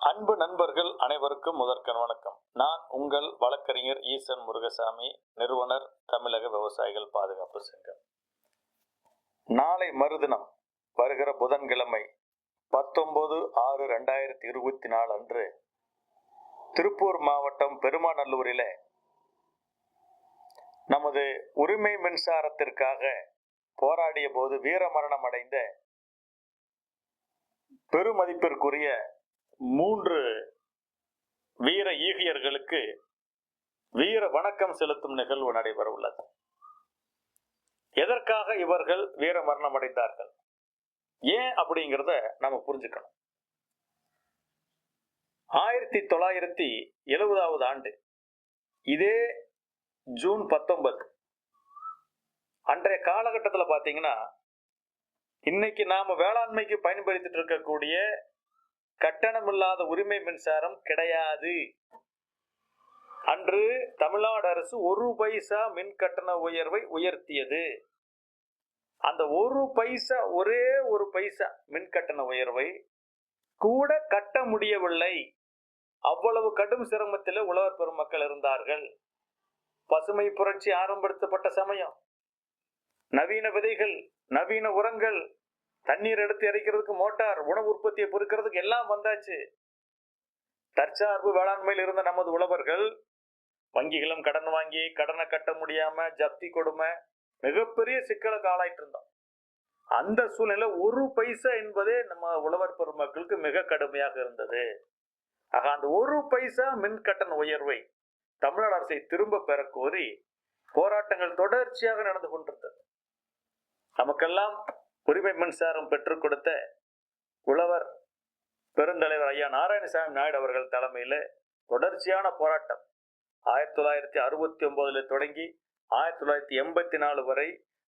அன்பு நண்பர்கள் அனைவருக்கும் முதற்கண் வணக்கம். நான் உங்கள் வழக்கறிஞர் ஈசன் முருகசாமி நிறுவனர் தமிழக விவசாயிகள் பாதுகாப்பு சங்கம். நாளை மறுதினம் வருகிற புதன்கிழமை பத்தொன்பது ஆறு ரெண்டாயிரத்தி இருபத்தி நாலு அன்று திருப்பூர் மாவட்டம் பெருமாநல்லூரில் நமது உரிமை மின்சாரத்திற்காக போராடிய போது வீரமரணம் அடைந்த பெருமதிப்பிற்குரிய மூன்று வீர ஈகியர்களுக்கு வீர வணக்கம் செலுத்தும் நிகழ்வு நடைபெற உள்ளது. எதற்காக இவர்கள் வீர மரணம் அடைந்தார்கள்? ஏன் அப்படிங்கிறத நம்ம புரிஞ்சுக்கணும். ஆயிரத்தி தொள்ளாயிரத்தி எழுபதாவது ஆண்டு இதே ஜூன் பத்தொன்பது அன்றைய காலகட்டத்தில் பார்த்தீங்கன்னா இன்னைக்கு நாம வேளாண்மைக்கு பயன்படுத்திட்டு இருக்கக்கூடிய கட்டணமில்லாத உரிமை மின்சாரம் கிடையாது. அன்று தமிழ்நாடு அரசு ஒரு பைசா மின் கட்டண உயர்வை உயர்த்தியது. அந்த ஒரு பைசா ஒரே ஒரு பைசா மின் கட்டண உயர்வை கூட கட்ட முடியவில்லை. அவ்வளவு கடும் சிரமத்தில் உழவர் பெருமக்கள் இருந்தார்கள். பசுமை புரட்சி ஆரம்பப்படுத்தப்பட்ட சமயம். நவீன விதைகள் நவீன உரங்கள் தண்ணீர் எடுத்து இறைக்கிறதுக்கு மோட்டார் உணவு உற்பத்தியை பொறுக்கிறதுக்கு எல்லாம் வந்தாச்சு. தற்சார்பு வேளாண்மையில் இருந்த நமது உழவர்கள் வங்கிகளும் கடன் வாங்கி கடனை கட்ட முடியாம ஜப்தி கொடுமை மிகப்பெரிய சிக்கலுக்கு ஆளாயிட்டு இருந்தோம். அந்த சூழ்நிலை ஒரு பைசா என்பதே நம்ம உழவர் பெருமக்களுக்கு மிக கடுமையாக இருந்தது. ஆக அந்த ஒரு பைசா மின் கட்டண உயர்வை தமிழ்நாடு அரசை திரும்ப பெற கோரி போராட்டங்கள் தொடர்ச்சியாக நடந்து கொண்டிருந்தது. நமக்கெல்லாம் உரிமை மின்சாரம் பெற்றுக் கொடுத்த உழவர் பெருந்தலைவர் ஐயா நாராயணசாமி நாயுடு அவர்கள் தலைமையில் தொடர்ச்சியான போராட்டம் ஆயிரத்தி தொள்ளாயிரத்தி அறுபத்தி ஒன்பதுல தொடங்கி ஆயிரத்தி தொள்ளாயிரத்தி எண்பத்தி நாலு வரை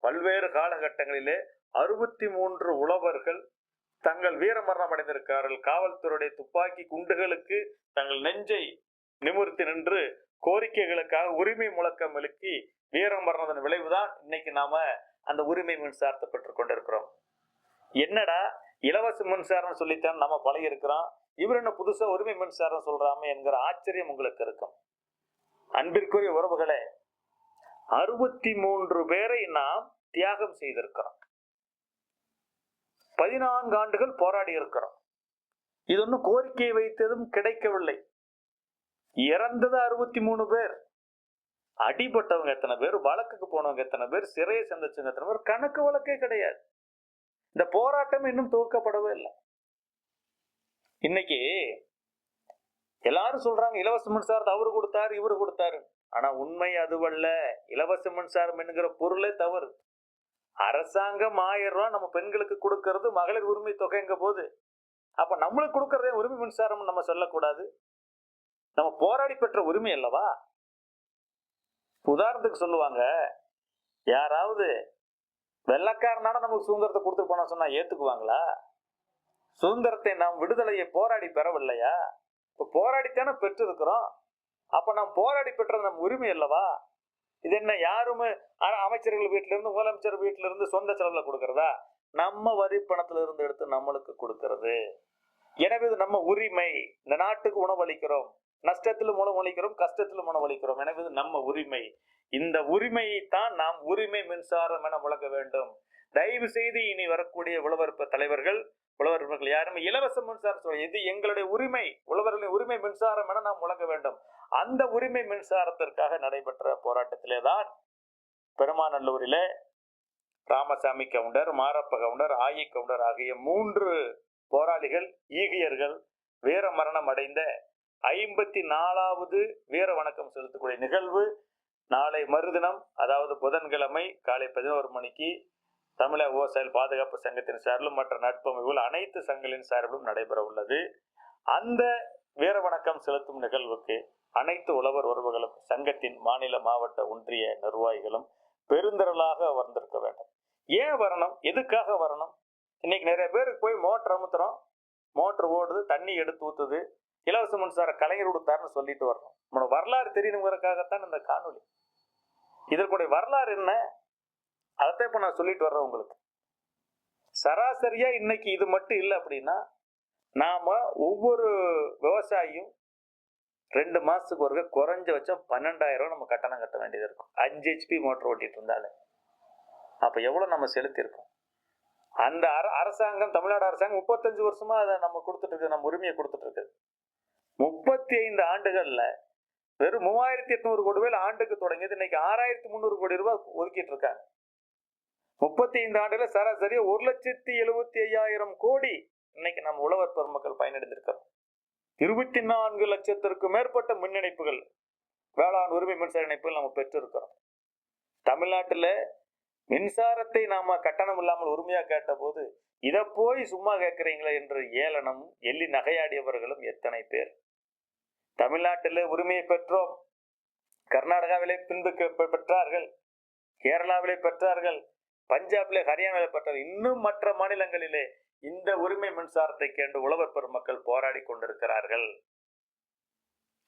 பல்வேறு காலகட்டங்களிலே அறுபத்தி மூன்று உழவர்கள் தங்கள் வீரமரணம் அடைந்திருக்கிறார்கள். காவல்துறையுடைய துப்பாக்கி குண்டுகளுக்கு தங்கள் நெஞ்சை நிமிர்த்தி நின்று கோரிக்கைகளுக்காக உரிமை முழக்கம் எழுப்பி வீரமரணத்தின் விளைவுதான் இன்னைக்கு நாம அந்த உரிமை மின்சாரத்தை பெற்று கொண்டிருக்கிறோம். என்னடா இலவச மின்சாரம் சொல்லித்தான் நம்ம பழகி இருக்கிறோம் இவர் என்ன புதுசா உரிமை மின்சாரம் சொல்றாம என்கிற ஆச்சரியம் உங்களுக்கு இருக்கும். அன்பிற்குரிய உறவுகளே அறுபத்தி மூன்று பேரை நாம் தியாகம் செய்திருக்கிறோம். பதினான்கு ஆண்டுகள் போராடி இருக்கிறோம். இது ஒன்றும் கோரிக்கை வைத்ததும் கிடைக்கவில்லை. இறந்தது அறுபத்தி மூணு பேர். அடிபட்டவங்க எத்தனை பேர் வழக்குக்கு போனவங்க எத்தனை பேர் சிறையை சந்திச்சவங்க எத்தனை பேர் கணக்கு வழக்கே கிடையாது. இந்த போராட்டம் இன்னும் துவக்கப்படவே இல்லை. இன்னைக்கு எல்லாரும் சொல்றாங்க இலவச மின்சாரத்தை அவரு கொடுத்தாரு இவரு கொடுத்தாரு. ஆனா உண்மை அதுவல்ல. இலவச மின்சாரம் என்கிற பொருளே தவறு. அரசாங்கம் ஆயிரம் ரூபாய் நம்ம பெண்களுக்கு கொடுக்கறது மகளிர் உரிமை தொகைங்க போது. அப்ப நம்மளுக்கு கொடுக்கறதே உரிமை மின்சாரம் நம்ம சொல்லக்கூடாது. நம்ம போராடி பெற்ற உரிமை அல்லவா? உதாரணத்துக்கு சொல்லுவாங்க யாராவது வெள்ளக்காரனால நமக்கு சுதந்திரத்தை கொடுத்து போனா சொன்னா ஏத்துக்குவாங்களா? சுதந்திரத்தை நாம் விடுதலையை போராடி பெறவில்லையா? இப்போ போராடித்தானே பெற்றிருக்கிறோம். அப்ப நாம் போராடி பெற்றது நம் உரிமை அல்லவா? இது என்ன யாருமே அமைச்சர்கள் வீட்டில இருந்து முதலமைச்சர் வீட்டில இருந்து சொந்த செலவுல கொடுக்கறதா? நம்ம வரி பணத்துல இருந்து எடுத்து நம்மளுக்கு கொடுக்கறது. எனவே இது நம்ம உரிமை. இந்த நாட்டுக்கு உணவளிக்கிறோம். நஷ்டத்தில் உணவளிக்கிறோம் கஷ்டத்தில் உணவளிக்கிறோம் எனவே இது நம்ம உரிமை. இந்த உரிமையை தான் நாம் உரிமை மின்சாரம் என முழங்க வேண்டும். தயவு செய்து இனி வரக்கூடிய உழவர் தலைவர்கள் உழவர்கள் யாருமே இலவச மின்சாரம் சொல்ல இது எங்களுடைய உரிமை உழவர்களின் உரிமை மின்சாரம் என நாம் முழங்க வேண்டும். அந்த உரிமை மின்சாரத்திற்காக நடைபெற்ற போராட்டத்திலே தான் பெருமாநல்லூரிலே ராமசாமி கவுண்டர் மாரப்ப கவுண்டர் ஆயி கவுண்டர் ஆகிய மூன்று போராளிகள் ஈகியர்கள் வீர மரணம் அடைந்த ஐம்பத்தி நாலாவது வீர வணக்கம் செலுத்தக்கூடிய நிகழ்வு நாளை மறுதினம் அதாவது புதன்கிழமை காலை பதினோரு மணிக்கு தமிழக விவசாயிகள் பாதுகாப்பு சங்கத்தின் சார்பிலும் மற்ற நட்பமைப்புகள் அனைத்து சங்கங்களின் சார்பிலும் நடைபெற உள்ளது. அந்த வீர வணக்கம் செலுத்தும் நிகழ்வுக்கு அனைத்து உழவர் உறவுகளும் சங்கத்தின் மாநில மாவட்ட ஒன்றிய நிர்வாகிகளும் பெருந்திரளாக வந்திருக்க வேண்டும். ஏன் வரணும்? எதுக்காக வரணும்? இன்னைக்கு நிறைய பேருக்கு போய் மோட்டர் அமுத்துறோம். மோட்டர் ஓடுது தண்ணி எடுத்து ஊத்துது. இலவச மின்சார கலைஞர் கொடுத்தாருன்னு சொல்லிட்டு வரணும் நம்மளோட வரலாறு தெரியணுங்கிறதுக்காகத்தான் இந்த காணொளி. இதற்குடைய வரலாறு என்ன? அதைத்தான் இப்போ நான் சொல்லிட்டு வர்றேன் உங்களுக்கு. சராசரியா இன்னைக்கு இது மட்டும் இல்லை அப்படின்னா நாம ஒவ்வொரு விவசாயியும் ரெண்டு மாசத்துக்கு ஒருக்க குறைஞ்சபட்சம் பன்னெண்டாயிரம் ரூபா நம்ம கட்டணம் கட்ட வேண்டியது இருக்கும். அஞ்சு ஹெச்பி மோட்டர் ஓட்டிட்டு இருந்தாலே. அப்போ எவ்வளோ நம்ம செலுத்தியிருக்கோம்? அந்த அர அரசாங்கம் தமிழ்நாடு அரசாங்கம் முப்பத்தஞ்சு வருஷமா அதை நம்ம கொடுத்துட்டு இருக்குது நம்ம உரிமையை கொடுத்துட்டு இருக்குது. முப்பத்தி ஐந்து ஆண்டுகள்ல வெறும் மூவாயிரத்தி எட்நூறு கோடி ரூபாய் ஆண்டுக்கு தொடங்கியது. இன்னைக்கு ஆறாயிரத்தி முந்நூறு கோடி ரூபாய் ஒதுக்கிட்டு இருக்காங்க. முப்பத்தி ஐந்து ஆண்டுல சராசரி ஒரு லட்சத்தி எழுபத்தி ஐயாயிரம் கோடி இன்னைக்கு நம்ம உழவர் பெருமக்கள் பயனடைந்திருக்கிறோம். இருபத்தி நான்கு லட்சத்திற்கும் மேற்பட்ட மின் இணைப்புகள் வேளாண் உரிமை மின்சார இணைப்புகள் நம்ம பெற்றிருக்கிறோம். தமிழ்நாட்டில் மின்சாரத்தை நாம கட்டணம் இல்லாமல் உரிமையா கேட்டபோது இதை போய் சும்மா கேட்குறீங்களே என்று ஏளனம் எள்ளி நகையாடியவர்களும் எத்தனை பேர்? தமிழ்நாட்டில் உரிமையை பெற்றோம். கர்நாடகாவிலே பின்பு பெற்றார்கள். கேரளாவிலே பெற்றார்கள். பஞ்சாபிலே ஹரியானாவிலே பெற்றார்கள். இன்னும் மற்ற மாநிலங்களிலே இந்த உரிமை மின்சாரத்தை கேண்டு உழவர் பெருமக்கள் போராடி கொண்டிருக்கிறார்கள்.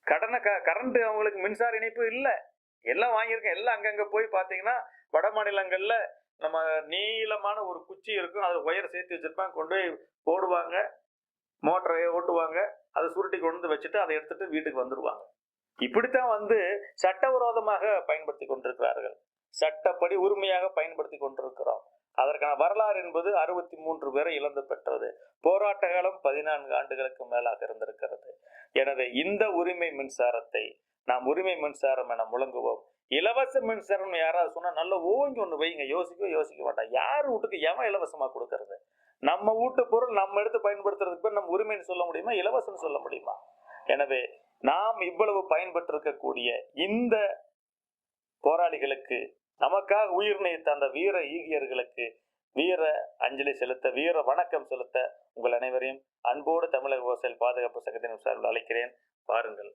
கடனை க கரண்ட் அவங்களுக்கு மின்சார இணைப்பு இல்லை. எல்லாம் வாங்கியிருக்கேன். எல்லாம் அங்கங்க போய் பார்த்தீங்கன்னா வட மாநிலங்கள்ல நம்ம நீளமான ஒரு குச்சி இருக்கும். அதில் ஒயர் சேர்த்து வச்சிருப்பாங்க. கொண்டு போய் போடுவாங்க. மோட்டரை ஓட்டுவாங்க. அதை சுருட்டி கொண்டு வந்து வச்சுட்டு அதை எடுத்துட்டு வீட்டுக்கு வந்துடுவாங்க இப்படித்தான் வந்து சட்டவிரோதமாக பயன்படுத்தி கொண்டிருக்கிறார்கள். சட்டப்படி உரிமையாக பயன்படுத்தி கொண்டிருக்கிறோம். அதற்கான வரலாறு என்பது அறுபத்தி மூன்று பேரை இழந்து பெற்றது. போராட்ட காலம் பதினான்கு ஆண்டுகளுக்கு மேலாக இருந்திருக்கிறது. எனவே இந்த உரிமை மின்சாரத்தை நாம் உரிமை மின்சாரம் என முழங்குவோம். இலவச மின்சாரம் யாராவது சொன்னா நல்ல ஓங்கி ஒன்று வைங்க யோசிக்கோ யோசிக்க மாட்டான். யார் வீட்டுக்கு எவன் இலவசமா கொடுக்கறது? நம்ம வீட்டு பொருள் நம்ம எடுத்து பயன்படுத்துறதுக்கு பேர் நம்ம உரிமைன்னு சொல்ல முடியுமா? இலவசம்னு சொல்ல முடியுமா? எனவே நாம் இவ்வளவு பயன்பட்டிருக்கக்கூடிய இந்த போராளிகளுக்கு நமக்காக உயிர் நீத்த அந்த வீர ஈகியர்களுக்கு வீர அஞ்சலி செலுத்த வீர வணக்கம் செலுத்த உங்கள் அனைவரையும் அன்போடு தமிழக விவசாயிகள் பாதுகாப்பு சங்கத்தின் சார்பில் அழைக்கிறேன். பாருங்கள்